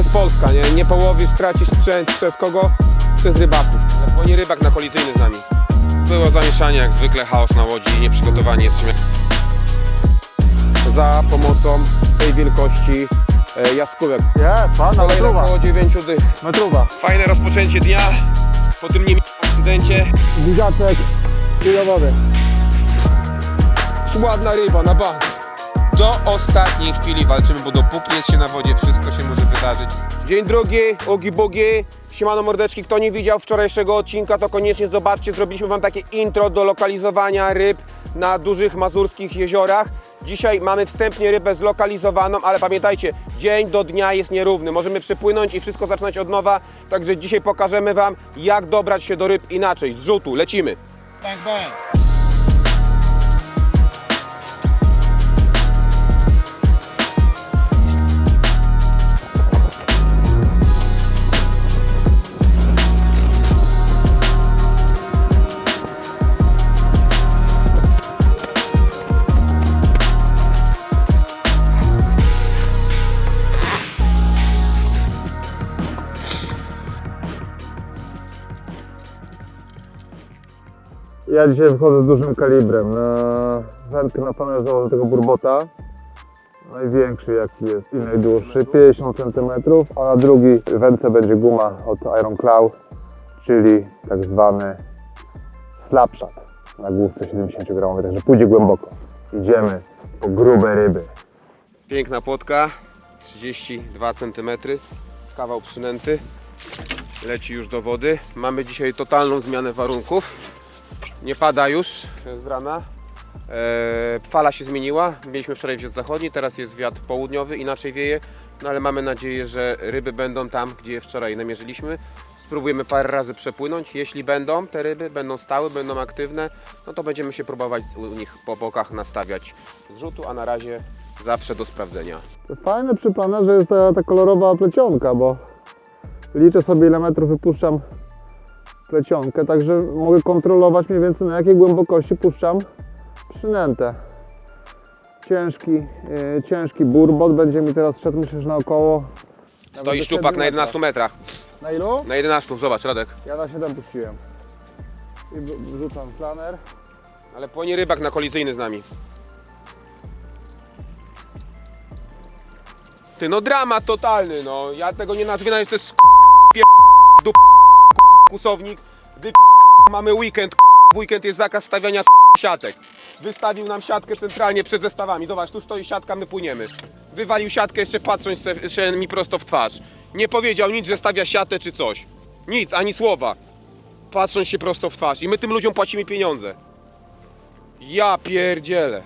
jest Polska, nie? Nie połowisz, tracisz sprzęt przez kogo? Przez rybaków. Bo nie rybak na kolizyjny z nami. Było zamieszanie, jak zwykle chaos na łodzi, nieprzygotowani jesteśmy. Za pomocą tej wielkości e, jaskółek. Jest, pan, na Kolejne metruwa. około 9 dych. Metruwa. Fajne rozpoczęcie dnia po tym niemiłym incydencie. Buziaczek i do wody. Ładna ryba na bank. Do ostatniej chwili walczymy, bo dopóki jest się na wodzie, wszystko się może wydarzyć. Dzień drugi, ugi bugi. Siemano mordeczki, kto nie widział wczorajszego odcinka, to koniecznie zobaczcie. Zrobiliśmy Wam takie intro do lokalizowania ryb na dużych mazurskich jeziorach. Dzisiaj mamy wstępnie rybę zlokalizowaną, ale pamiętajcie, dzień do dnia jest nierówny. Możemy przepłynąć i wszystko zaczynać od nowa. Także dzisiaj pokażemy Wam, jak dobrać się do ryb inaczej. Z rzutu, lecimy. Bang, bang. Ja dzisiaj wychodzę z dużym kalibrem. Wędkę na panel założę tego burbota. Największy jaki jest i najdłuższy, 50 cm, a na drugi wędce będzie guma od Iron Claw, czyli tak zwany slapshot na główce 70 g, także pójdzie głęboko. Idziemy po grube ryby. Piękna płotka, 32 cm, kawał przynęty, leci już do wody. Mamy dzisiaj totalną zmianę warunków. Nie pada już z rana. Eee, fala się zmieniła. Mieliśmy wczoraj wiatr zachodni, teraz jest wiatr południowy, inaczej wieje. No ale mamy nadzieję, że ryby będą tam, gdzie je wczoraj namierzyliśmy. Spróbujemy parę razy przepłynąć. Jeśli będą te ryby, będą stałe, będą aktywne, no to będziemy się próbować u nich po bokach nastawiać zrzutu, a na razie zawsze do sprawdzenia. Fajne przy planerze jest ta, ta kolorowa plecionka, bo liczę sobie ile metrów wypuszczam plecionkę, także mogę kontrolować mniej więcej na jakiej głębokości puszczam przynętę. Ciężki, yy, ciężki burbot będzie mi teraz szedł myślę, że naokoło. Stoi szczupak na 11 metrach. Na ilu? Na 11, zobacz Radek. Ja na 7 puściłem. I wrzucam planer. Ale płonie rybak na kolizyjny z nami. Ty no dramat totalny, no. Ja tego nie nazwę, nawet to jest dup kusownik. Gdy mamy weekend, w weekend jest zakaz stawiania siatek. Wystawił nam siatkę centralnie przed zestawami. Zobacz, tu stoi siatka, my płyniemy. Wywalił siatkę jeszcze patrząc se mi prosto w twarz. Nie powiedział nic, że stawia siatę czy coś. Nic, ani słowa. Patrząc się prosto w twarz. I my tym ludziom płacimy pieniądze. Ja pierdzielę.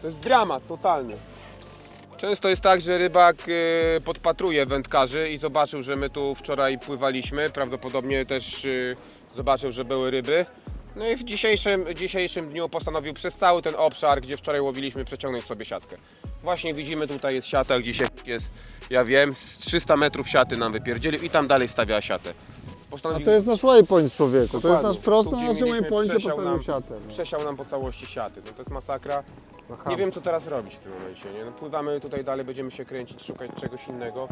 To jest dramat totalny. Często jest tak, że rybak e, podpatruje wędkarzy i zobaczył, że my tu wczoraj pływaliśmy. Prawdopodobnie też e, zobaczył, że były ryby. No i w dzisiejszym, dzisiejszym dniu postanowił przez cały ten obszar, gdzie wczoraj łowiliśmy, przeciągnąć sobie siatkę. Właśnie widzimy, tutaj jest siata, gdzie się jest, ja wiem, z 300 metrów siaty nam wypierdzielił i tam dalej stawia siatę. A Postanowił to jest nasz waypoint człowieku, to jest Dokładnie. nasz prosty, na naszym przesiał postawił nam- siatę. No. Przesiał nam po całości siaty. No to jest masakra. Aha. Nie wiem co teraz robić w tym momencie. Nie? No, pływamy tutaj dalej, będziemy się kręcić, szukać czegoś innego,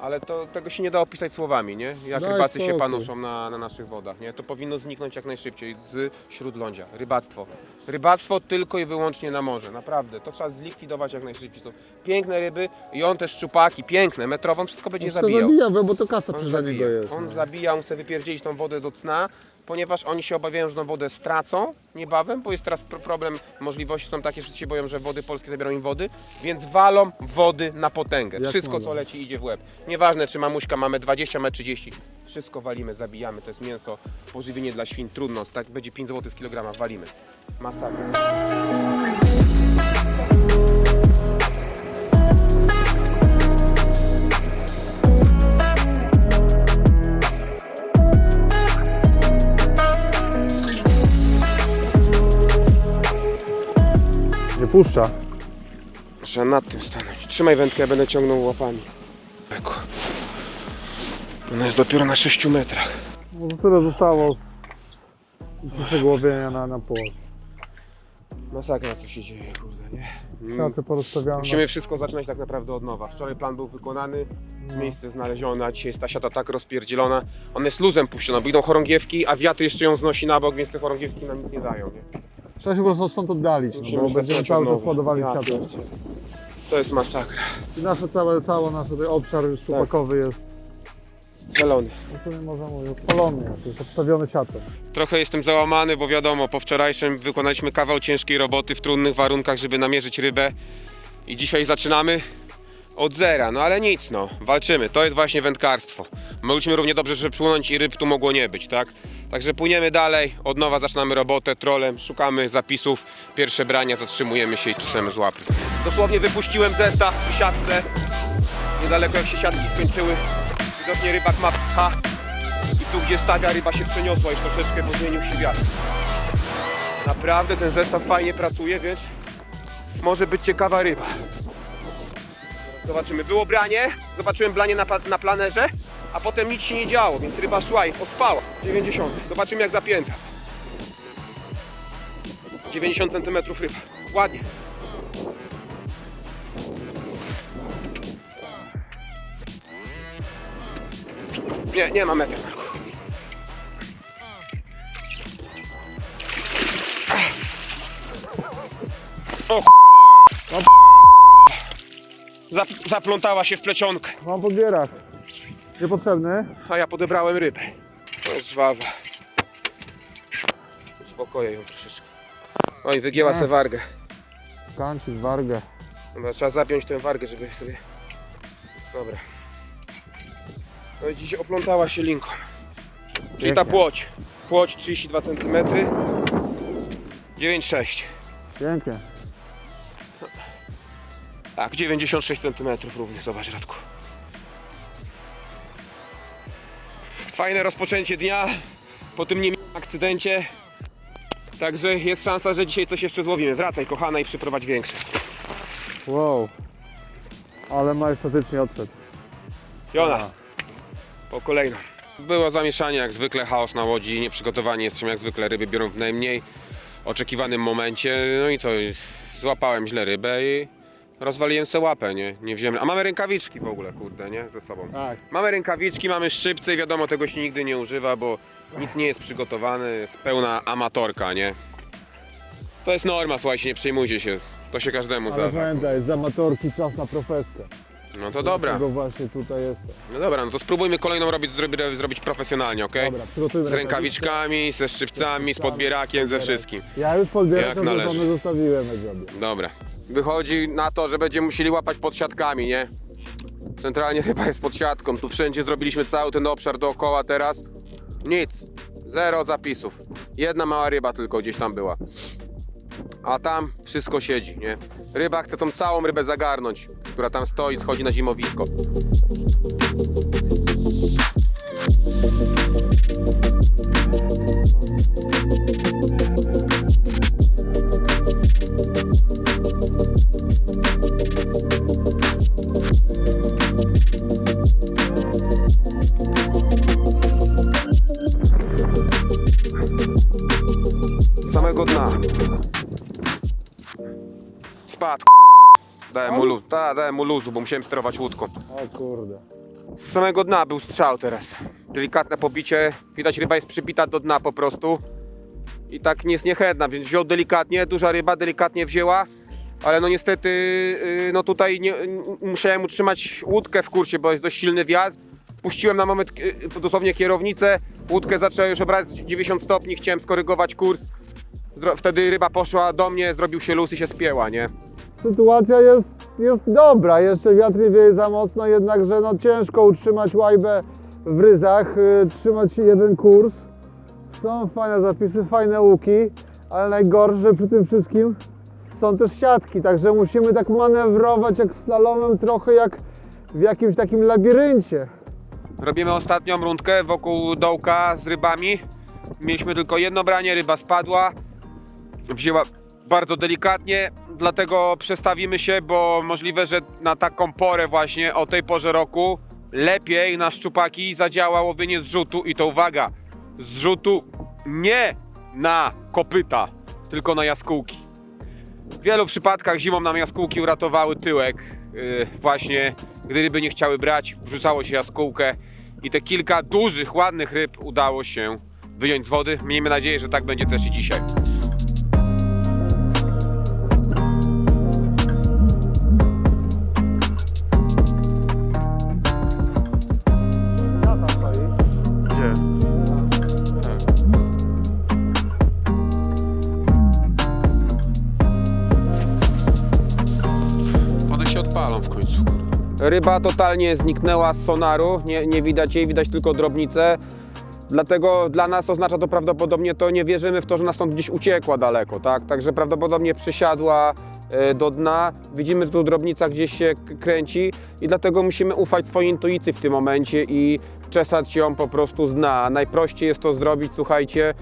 ale to, tego się nie da opisać słowami, nie? Jak Daj rybacy się spokój. panuszą na, na naszych wodach, nie? To powinno zniknąć jak najszybciej z śródlądzia. Rybactwo. Rybactwo tylko i wyłącznie na morze, naprawdę. To trzeba zlikwidować jak najszybciej. To piękne ryby i on też szczupaki, piękne, metrową, wszystko będzie Wszystko zabijał. zabija, bo to kasa On przecież dla niego zabija. jest. On no. zabija, on chce wypierdzielić tą wodę do cna, ponieważ oni się obawiają, że tą wodę stracą niebawem, bo jest teraz pro- problem, możliwości są takie, wszyscy się boją, że wody polskie zabiorą im wody, więc walą wody na potęgę. Jak Wszystko co leci idzie w łeb. Nieważne czy mamuśka mamy 20, ma 30, wszystko walimy, zabijamy, to jest mięso, pożywienie dla świn, trudno, tak będzie 5 zł z kilograma, walimy. Masakra. Nie puszcza. Trzeba nad tym stanąć. Trzymaj wędkę, ja będę ciągnął łapami. Ona jest dopiero na 6 metrach. No to tyle zostało dzisiejszego łowienia na, na płot. Masakra co się dzieje, kurde, nie? Mm. Siaty porozstawiamy. Musimy wszystko zaczynać tak naprawdę od nowa. Wczoraj plan był wykonany, No. miejsce znalezione, a dzisiaj jest ta siata tak rozpierdzielona. Ona jest luzem puszczona, bo idą chorągiewki, a wiatr jeszcze ją znosi na bok, więc te chorągiewki nam nic nie dają, nie? Trzeba się po prostu stąd oddalić, no, bo będziemy cały czas nowa. kładowali Ja. To jest masakra. I nasze całe, cały nasz tutaj obszar szczupakowy jest, Zelony. no to nie można mówić, spalony, jest obstawiony siatą. Trochę jestem załamany, bo wiadomo, po wczorajszym wykonaliśmy kawał ciężkiej roboty w trudnych warunkach, żeby namierzyć rybę. I dzisiaj zaczynamy od zera, no ale nic, no, walczymy. To jest właśnie wędkarstwo. Mogliśmy równie dobrze, żeby płynąć i ryb tu mogło nie być, tak? Także płyniemy dalej, od nowa zaczynamy robotę trolem, szukamy zapisów, pierwsze brania, zatrzymujemy się i czeszemy z łapy. Dosłownie wypuściłem zestaw przy siatce, niedaleko jak się siatki skończyły. Widocznie rybak ma pcha, i tu gdzie stawia ryba się przeniosła już troszeczkę, bo zmienił się wiatr. Naprawdę ten zestaw fajnie pracuje, więc może być ciekawa ryba. Zobaczymy. Było branie, zobaczyłem branie na, na planerze, a potem nic się nie działo, więc ryba szła i ospała. 90. Zobaczymy jak zapięta. 90 cm ryba. Ładnie. Nie, nie ma metru. O ch- Zap- Zaplątała się w plecionkę, Mam podbierak. Niepotrzebny. a ja podebrałem rybę. To jest żwawa. Uspokoję ją troszeczkę. Oj, wygięła se wargę. Kancik, wargę. Dobra, trzeba zapiąć tę wargę, żeby sobie... Dobra. No i dzisiaj oplątała się linką. Czyli ta Pięknie. płoć. Płoć 32 cm. 9,6. Pięknie. Tak, 96 cm również, zobacz Radku. Fajne rozpoczęcie dnia po tym niemiłym akcydencie. Także jest szansa, że dzisiaj coś jeszcze złowimy. Wracaj kochana i przyprowadź większe. Wow. Ale majestatycznie odszedł. Jona, po kolejną. Było zamieszanie jak zwykle, chaos na łodzi, nieprzygotowani jesteśmy jak zwykle, ryby biorą w najmniej oczekiwanym momencie. No i co, złapałem źle rybę i rozwaliłem se łapę, nie? Nie wziąłem. A mamy rękawiczki w ogóle, kurde, nie? Ze sobą. Tak. Mamy rękawiczki, mamy szczypce i wiadomo, tego się nigdy nie używa, bo nic nie jest przygotowane, jest pełna amatorka, nie? To jest norma, słuchajcie, nie przejmujcie się. To się każdemu Ale zdarza. pamiętaj, z amatorki czas na profeskę. No to dobra. Dlatego właśnie tutaj jestem. No dobra, no to spróbujmy kolejną robić, zrobić, zrobić profesjonalnie, ok? Dobra, przygotujmy Z rękawiczkami, ze szczypcami, z podbierakiem, ze wszystkim. Ja już podbierak Jak sobie należy. zostawiłem jak zrobię. Dobra. Wychodzi na to, że będziemy musieli łapać pod siatkami, nie? Centralnie ryba jest pod siatką. Tu wszędzie zrobiliśmy cały ten obszar dookoła teraz. Nic. Zero zapisów. Jedna mała ryba tylko gdzieś tam była. A tam wszystko siedzi, nie? Ryba chce tą całą rybę zagarnąć, która tam stoi, schodzi na zimowisko. Dałem mu luzu, bo musiałem sterować łódką. O kurde. Z samego dna był strzał teraz. Delikatne pobicie. Widać ryba jest przybita do dna po prostu. I tak nie jest niechętna, więc wziął delikatnie, duża ryba delikatnie wzięła. Ale no niestety, yy, no tutaj nie, musiałem utrzymać łódkę w kursie, bo jest dość silny wiatr. Puściłem na moment yy, dosłownie kierownicę, łódkę zaczęła już obrać 90 stopni, chciałem skorygować kurs. Wtedy ryba poszła do mnie, zrobił się luz i się spięła, nie? Sytuacja jest, jest dobra, jeszcze wiatr nie wieje za mocno, jednakże no ciężko utrzymać łajbę w ryzach, y, trzymać jeden kurs. Są fajne zapisy, fajne łuki, ale najgorsze przy tym wszystkim są też siatki, także musimy tak manewrować jak slalomem, trochę jak w jakimś takim labiryncie. Robimy ostatnią rundkę wokół dołka z rybami. Mieliśmy tylko jedno branie, ryba spadła. Wzięła bardzo delikatnie, dlatego przestawimy się, bo możliwe, że na taką porę właśnie o tej porze roku lepiej na szczupaki zadziała łowienie z rzutu i to uwaga, z rzutu nie na kopyta, tylko na jaskółki. W wielu przypadkach zimą nam jaskółki uratowały tyłek. Yy, właśnie, gdy ryby nie chciały brać, wrzucało się jaskółkę i te kilka dużych, ładnych ryb udało się wyjąć z wody. Miejmy nadzieję, że tak będzie też i dzisiaj. Ryba totalnie zniknęła z sonaru, nie, nie widać jej, widać tylko drobnicę. Dlatego dla nas oznacza to prawdopodobnie to, nie wierzymy w to, że nas gdzieś uciekła daleko, tak? Także prawdopodobnie przysiadła e, do dna. Widzimy, że tu drobnica gdzieś się kręci i dlatego musimy ufać swojej intuicji w tym momencie i czesać ją po prostu z dna. Najprościej jest to zrobić, słuchajcie,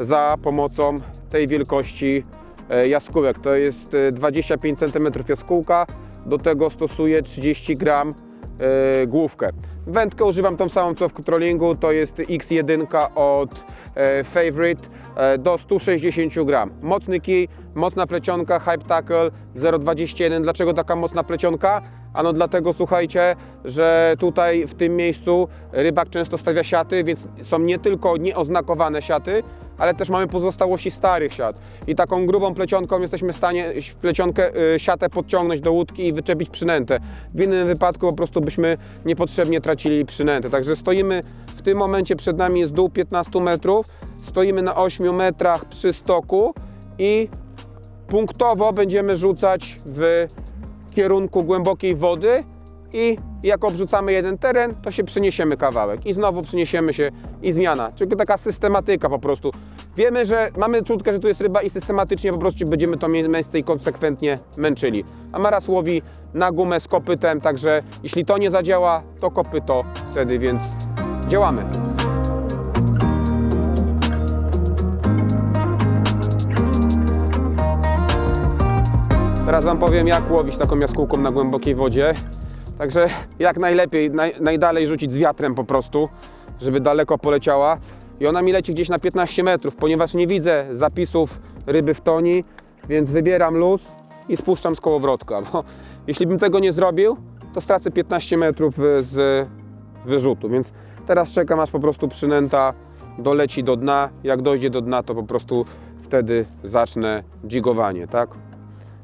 za pomocą tej wielkości e, jaskółek. To jest e, 25 cm jaskółka, do tego stosuję 30 gram e, główkę. Wędkę używam tą samą co w trollingu, to jest X1 od e, Favorite e, do 160 gram. Mocny kij, mocna plecionka, Hype Tackle 0,21. Dlaczego taka mocna plecionka? Ano dlatego słuchajcie, że tutaj w tym miejscu rybak często stawia siaty, więc są nie tylko nieoznakowane siaty, ale też mamy pozostałości starych siat. I taką grubą plecionką jesteśmy w stanie plecionkę, y, siatę podciągnąć do łódki i wyczepić przynętę. W innym wypadku po prostu byśmy niepotrzebnie tracili przynętę. Także stoimy w tym momencie przed nami jest dół 15 metrów, stoimy na 8 metrach przy stoku i punktowo będziemy rzucać w kierunku głębokiej wody i jak obrzucamy jeden teren, to się przeniesiemy kawałek i znowu przeniesiemy się i zmiana. Czyli taka systematyka po prostu. Wiemy, że mamy czutkę, że tu jest ryba i systematycznie po prostu będziemy to mie- miejsce i konsekwentnie męczyli. A Maras łowi na gumę z kopytem, także jeśli to nie zadziała, to kopyto wtedy, więc działamy. Teraz Wam powiem, jak łowić taką jaskółką na głębokiej wodzie. Także jak najlepiej, naj, najdalej rzucić z wiatrem po prostu, żeby daleko poleciała. I ona mi leci gdzieś na 15 metrów, ponieważ nie widzę zapisów ryby w toni, więc wybieram luz i spuszczam z kołowrotka. Bo jeśli bym tego nie zrobił, to stracę 15 metrów z wyrzutu. Więc teraz czekam, aż po prostu przynęta doleci do dna. Jak dojdzie do dna, to po prostu wtedy zacznę dzigowanie, tak?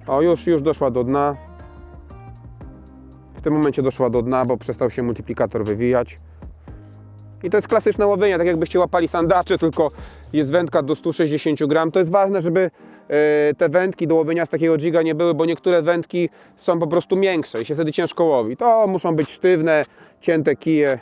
O, już, już doszła do dna. W tym momencie doszła do dna, bo przestał się multiplikator wywijać. I to jest klasyczne łowienie, tak jakbyście łapali sandacze, tylko jest wędka do 160 gram. To jest ważne, żeby e, te wędki do łowienia z takiego jiga nie były, bo niektóre wędki są po prostu miększe i się wtedy ciężko łowi. To muszą być sztywne, cięte kije,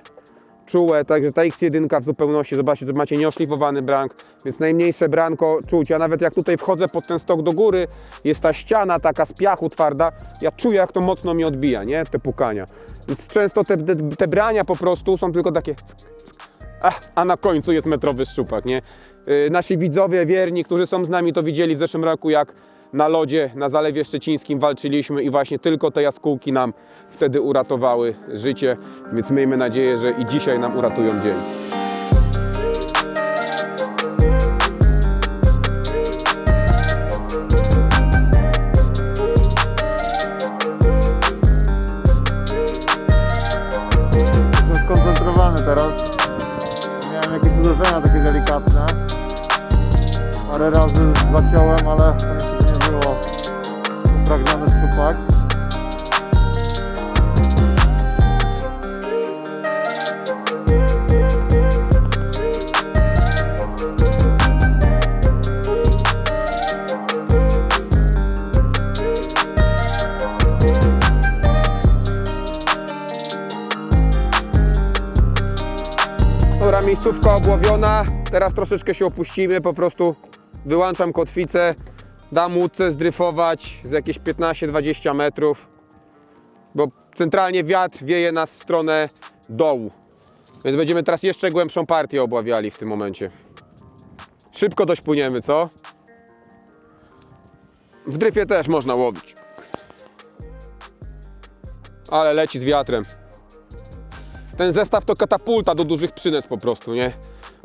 czułe, także ta X1 w zupełności, zobaczcie, tu macie nieoszlifowany brank, więc najmniejsze branko czuć. Ja nawet jak tutaj wchodzę pod ten stok do góry, jest ta ściana taka z piachu twarda, ja czuję jak to mocno mi odbija, nie, te pukania. Więc często te, te, te brania po prostu są tylko takie a, a na końcu jest metrowy szczupak, nie? Yy, nasi widzowie wierni, którzy są z nami, to widzieli w zeszłym roku, jak na lodzie na Zalewie Szczecińskim walczyliśmy i właśnie tylko te jaskółki nam wtedy uratowały życie, więc miejmy nadzieję, że i dzisiaj nam uratują dzień. Uderzenia takie delikatne. Parę razy zaciąłem, ale to nie było upragniony szczupak. Dobra, miejscówka obłowiona. Teraz troszeczkę się opuścimy, po prostu wyłączam kotwicę, dam łódce zdryfować z jakieś 15-20 metrów, bo centralnie wiatr wieje nas w stronę dołu. Więc będziemy teraz jeszcze głębszą partię obławiali w tym momencie. Szybko dość płyniemy, co? W dryfie też można łowić. Ale leci z wiatrem. Ten zestaw to katapulta do dużych przynet po prostu, nie?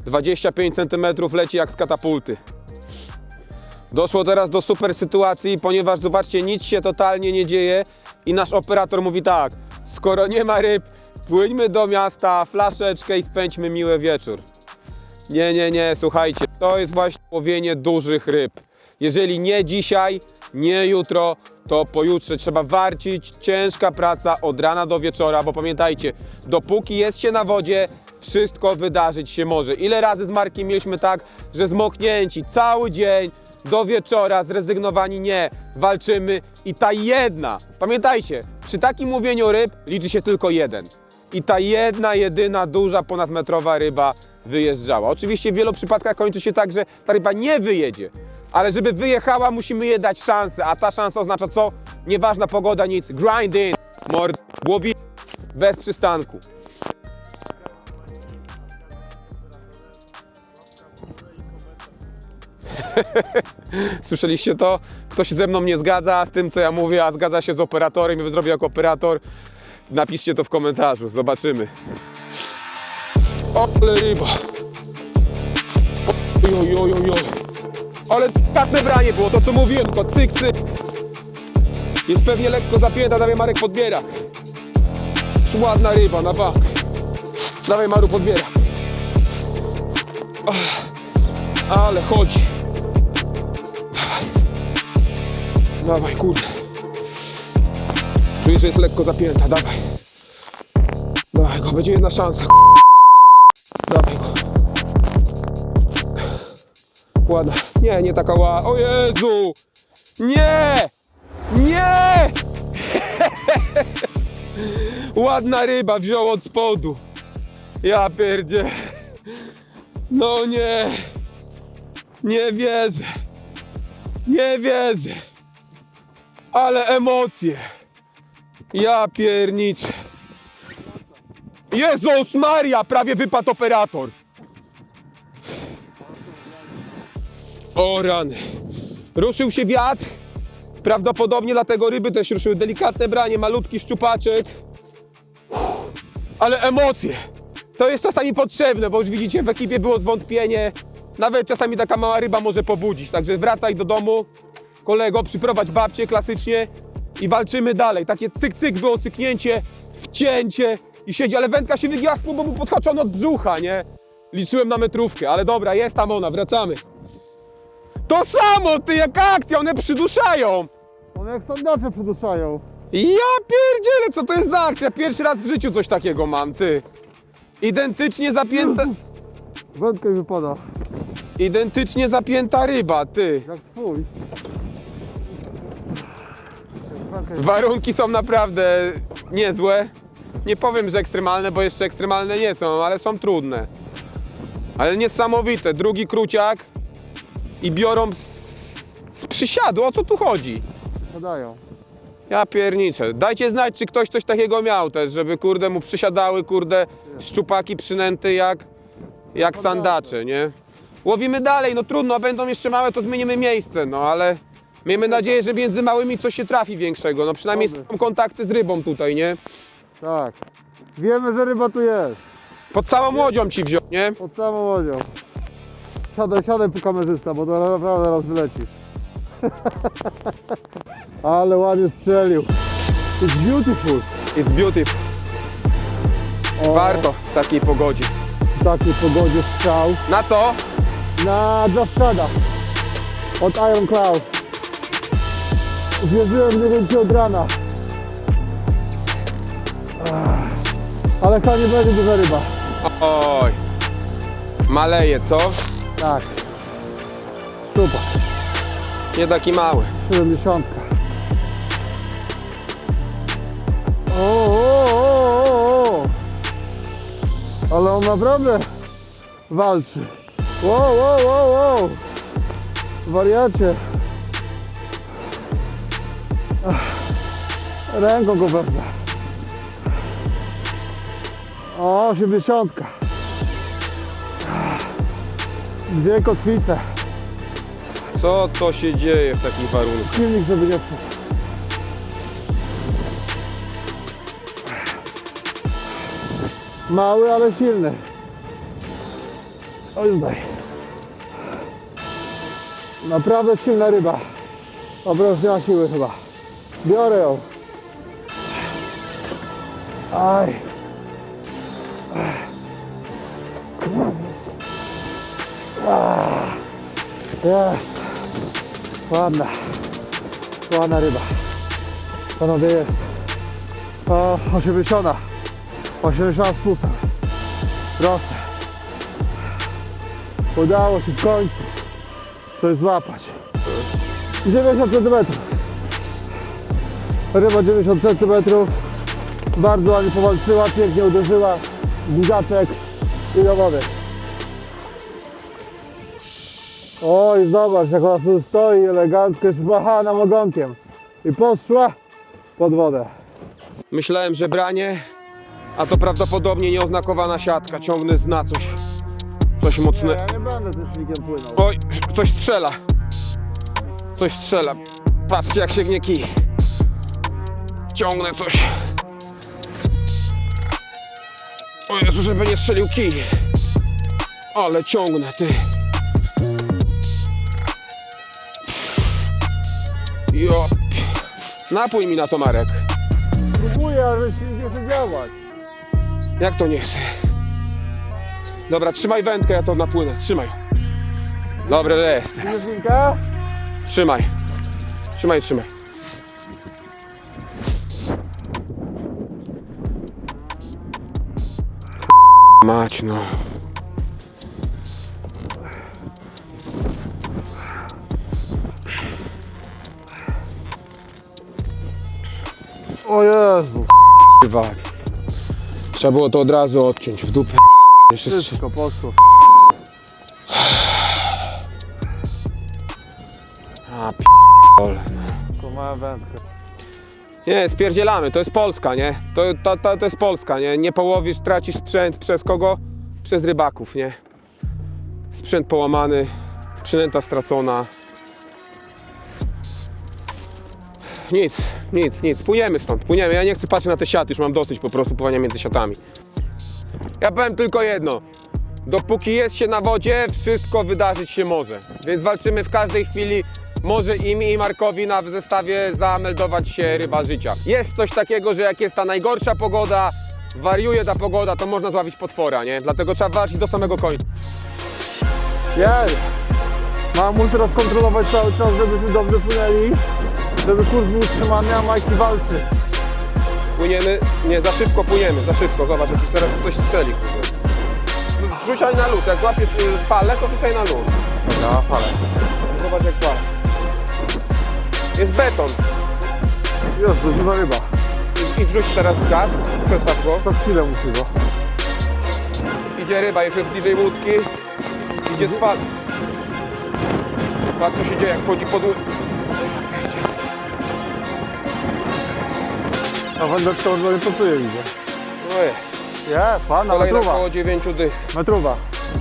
25 cm leci jak z katapulty. Doszło teraz do super sytuacji, ponieważ zobaczcie, nic się totalnie nie dzieje i nasz operator mówi tak, skoro nie ma ryb, płyńmy do miasta, flaszeczkę i spędźmy miły wieczór. Nie, nie, nie, słuchajcie, to jest właśnie łowienie dużych ryb. Jeżeli nie dzisiaj, nie jutro, to pojutrze trzeba warcić, ciężka praca od rana do wieczora, bo pamiętajcie, dopóki jest się na wodzie, wszystko wydarzyć się może. Ile razy z Markiem mieliśmy tak, że zmoknięci cały dzień, do wieczora, zrezygnowani nie, walczymy i ta jedna, pamiętajcie, przy takim łowieniu ryb liczy się tylko jeden. I ta jedna, jedyna duża, ponadmetrowa ryba wyjeżdżała. Oczywiście w wielu przypadkach kończy się tak, że ta ryba nie wyjedzie, ale żeby wyjechała, musimy jej dać szansę, a ta szansa oznacza co? Nieważna pogoda, nic. Grind in, mord, łowi bez przystanku. Słyszeliście to? Kto się ze mną nie zgadza z tym, co ja mówię, a zgadza się z operatorem i zrobię jako operator, napiszcie to w komentarzu. Zobaczymy. Ale ryba. Oj, oj, oj, oj. Ale tak branie było, to co mówiłem, tylko cyk, cyk. Jest pewnie lekko zapięta, dawaj Marek podbiera. Ładna ryba na bak. Dawaj Maru podbiera. Ach, ale chodzi. Dawaj, kurde. Czuję, że jest lekko zapięta, dawaj. Dawaj go, będzie jedna szansa. Ładna. Nie, nie taka ła. O Jezu! Nie! Nie! Ładna ryba wziął od spodu. Ja pierdzie. No nie. Nie wierzę. Nie wierzę. Ale emocje. Ja pierniczę. Jezus Maria, prawie wypadł operator. O rany. Ruszył się wiatr. Prawdopodobnie dlatego ryby też ruszyły. Delikatne branie, malutki szczupaczek. Ale emocje. To jest czasami potrzebne, bo już widzicie, w ekipie było zwątpienie. Nawet czasami taka mała ryba może pobudzić. Także wracaj do domu, kolego, przyprowadź babcię klasycznie i walczymy dalej. Takie cyk-cyk było cyknięcie, wcięcie i siedzi, ale wędka się wygięła w pół, bo mu podhaczono od brzucha, nie? Liczyłem na metrówkę, ale dobra, jest tam ona, wracamy. To samo, ty, jak akcja, one przyduszają. One jak sandacze przeduszają. Ja pierdzielę, co to jest za akcja? Pierwszy raz w życiu coś takiego mam, ty. Identycznie zapięta, Wędka mi wypada. identycznie zapięta ryba, ty. Jak twój. Wędka mi- Warunki są naprawdę niezłe. Nie powiem, że ekstremalne, bo jeszcze ekstremalne nie są, ale są trudne. Ale niesamowite. Drugi kruciak i biorą z, z przysiadu. O co tu chodzi? Wypadają. Ja pierniczę. Dajcie znać, czy ktoś coś takiego miał też, żeby kurde mu przysiadały, kurde, szczupaki przynęty jak, jak sandacze, nie? Łowimy dalej, no trudno, a będą jeszcze małe, to zmienimy miejsce, no ale miejmy nadzieję, że między małymi coś się trafi większego. No przynajmniej są kontakty z rybą tutaj, nie? Tak. Wiemy, że ryba tu jest. Pod całą łodzią ci wziął, nie? Pod samą łodzią. Siadaj, siadaj po kamerzysta, bo to naprawdę raz wyleci. Ale ładnie strzelił. It's beautiful. It's beautiful. O, Warto w takiej pogodzie. W takiej pogodzie strzał Na co? na Jastrada od Iron Cloud. Zwierzyłem nie wiem czy od rana. Ale chyba nie będzie duża ryba. Oj. Maleje, co? Tak. Super. Nie taki mały. 70. O, o, o, o, o. Ale on naprawdę walczy. Wow, wow, wow, wow. Wariacie. Ręką go wezmę. O, 80. Dwie kotwice. Co to się dzieje w takich warunkach? Silnik, żeby nie psuł. Mały, ale silny. Oj, daj. Naprawdę silna ryba. Ma siły chyba. Biorę ją. Aj. Jest. Ładna. Ładna ryba. Panowie jest. O, 80. 80 z plusem. Proszę. Udało się w końcu coś złapać. 90 cm. Ryba 90 cm. Bardzo ładnie powalczyła, pięknie uderzyła. Buziaczek i do. Oj, zobacz, jak ona tu stoi elegancko, już macha nam ogonkiem. I poszła pod wodę. Myślałem, że branie, a to prawdopodobnie nieoznakowana siatka. Ciągnę z na coś. Coś mocne. ja nie będę tym płynął. Oj, coś strzela. Coś strzela. Patrzcie jak się gnie kij. Ciągnę coś. O Jezu, żeby nie strzelił kij. Ale ciągnę, ty. Napój mi na to, Marek. Próbuję, ale się nie chce działać. Jak to nie chce? Dobra, trzymaj wędkę, ja to napłynę. Trzymaj. Dobre, jest. Jezinka? Trzymaj. Trzymaj, trzymaj. Mać no. O Jezu. Wali. Trzeba było to od razu odciąć w dupę. Jeszcze Wszystko poszło. A p***ole. To wędkę. Nie, spierdzielamy, to jest Polska, nie? To, to, to, to jest Polska, nie? Nie połowisz, tracisz sprzęt przez kogo? Przez rybaków, nie? Sprzęt połamany, przynęta stracona. Nic, nic, nic, płyniemy stąd, płyniemy. Ja nie chcę patrzeć na te siaty, już mam dosyć po prostu pływania między siatami. Ja powiem tylko jedno. Dopóki jest się na wodzie, wszystko wydarzyć się może. Więc walczymy w każdej chwili. Może i mi i Markowi na zestawie zameldować się ryba życia. Jest coś takiego, że jak jest ta najgorsza pogoda, wariuje ta pogoda, to można zławić potwora, nie? Dlatego trzeba walczyć do samego końca. Jest. Mam teraz kontrolować cały czas, żebyśmy dobrze płynęli. Żeby kurs był utrzymany, a Majki walczy. Płyniemy, nie, za szybko płyniemy, za szybko. Zobacz, jak teraz coś strzeli. kurde. Wrzucaj na lód, jak złapiesz y, falę, to wrzucaj na lód. Na falę. Zobacz jak fala. Jest beton. To duża ryba. I, i wrzuć teraz w gaz, przestaw go. To chwilę musi go. Idzie ryba, już jest bliżej łódki. Idzie z fali. Patrz co się dzieje, jak wchodzi pod łódkę. A wędeczka już nie pracuje, widzę. No jest. Jest, pana, metruwa. około 9 dych. Metruwa.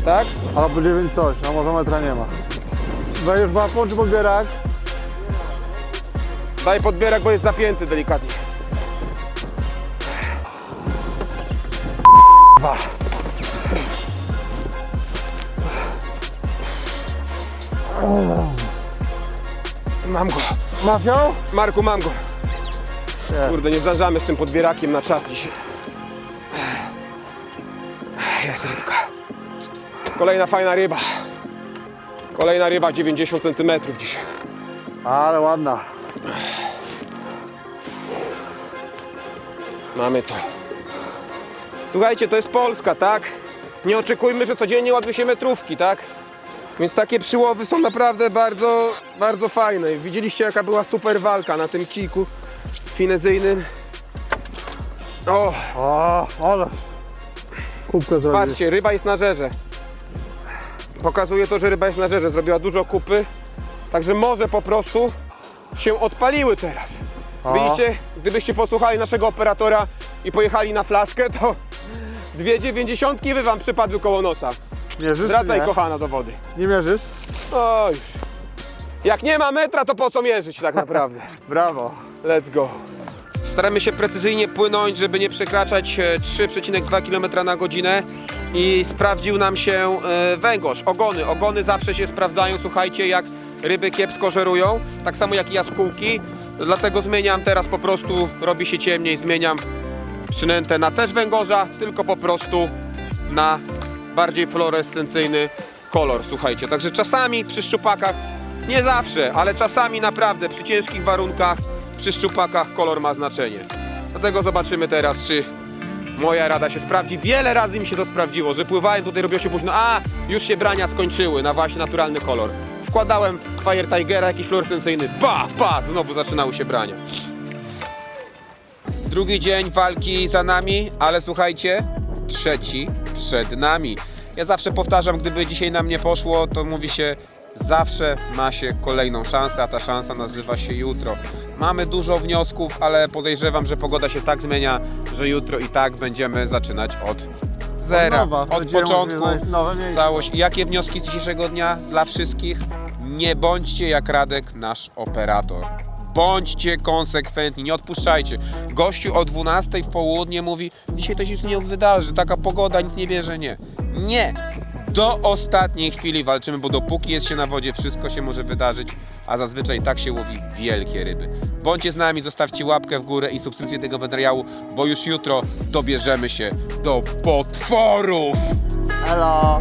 Tak? Albo 9 coś, a może metra nie ma. Dajesz bapą czy podbierak? Daj podbierak, bo jest zapięty delikatnie. Dwa. Mam go. Mafiał? Marku, mam go. Kurde, nie zdążamy z tym podbierakiem na czat dzisiaj. Jest rybka. Kolejna fajna ryba. Kolejna ryba 90 cm dzisiaj. Ale ładna. Mamy to. Słuchajcie, to jest Polska, tak? Nie oczekujmy, że codziennie ładuje się metrówki, tak? Więc takie przyłowy są naprawdę bardzo, bardzo fajne. Widzieliście jaka była super walka na tym kiku finezyjnym. O, O, ale. Kubkę zrobił. patrzcie, ryba jest na żerze. Pokazuje to, że ryba jest na żerze. Zrobiła dużo kupy. Także może po prostu się odpaliły teraz. O. Widzicie, gdybyście posłuchali naszego operatora i pojechali na flaszkę, to dwie dziewięćdziesiątki by wam przypadły koło nosa. Mierzysz? Wracaj nie? kochana do wody. Nie mierzysz? O już. Jak nie ma metra, to po co mierzyć tak naprawdę? Brawo. Let's go. Staramy się precyzyjnie płynąć, żeby nie przekraczać e, 3,2 km na godzinę i sprawdził nam się e, węgorz, ogony. Ogony zawsze się sprawdzają, słuchajcie, jak ryby kiepsko żerują, tak samo jak i jaskółki. Dlatego zmieniam teraz po prostu, robi się ciemniej, zmieniam przynętę na też węgorza, tylko po prostu na bardziej fluorescencyjny kolor, słuchajcie. Także czasami przy szczupakach, nie zawsze, ale czasami naprawdę przy ciężkich warunkach, przy szczupakach kolor ma znaczenie. Dlatego zobaczymy teraz, czy moja rada się sprawdzi. Wiele razy mi się to sprawdziło, że pływałem tutaj, robiło się późno, a już się brania skończyły na właśnie naturalny kolor. Wkładałem Fire Tigera, jakiś fluorescencyjny, pa, pa, znowu zaczynały się brania. Drugi dzień walki za nami, ale słuchajcie, trzeci przed nami. Ja zawsze powtarzam, gdyby dzisiaj nam nie poszło, to mówi się zawsze ma się kolejną szansę, a ta szansa nazywa się jutro. Mamy dużo wniosków, ale podejrzewam, że pogoda się tak zmienia, że jutro i tak będziemy zaczynać od zera, nowa. od Będziemy początku. musieli znaleźć nowe miejsce. Całość. I Jakie wnioski z dzisiejszego dnia dla wszystkich? Nie bądźcie jak Radek, nasz operator. Bądźcie konsekwentni, nie odpuszczajcie. Gościu o 12 w południe mówi, dzisiaj to się nic nie wydarzy, taka pogoda, nic nie bierze, nie. Nie! Do ostatniej chwili walczymy, bo dopóki jest się na wodzie, wszystko się może wydarzyć, a zazwyczaj tak się łowi wielkie ryby. Bądźcie z nami, zostawcie łapkę w górę i subskrypcję tego materiału, bo już jutro dobierzemy się do potworów! Hello!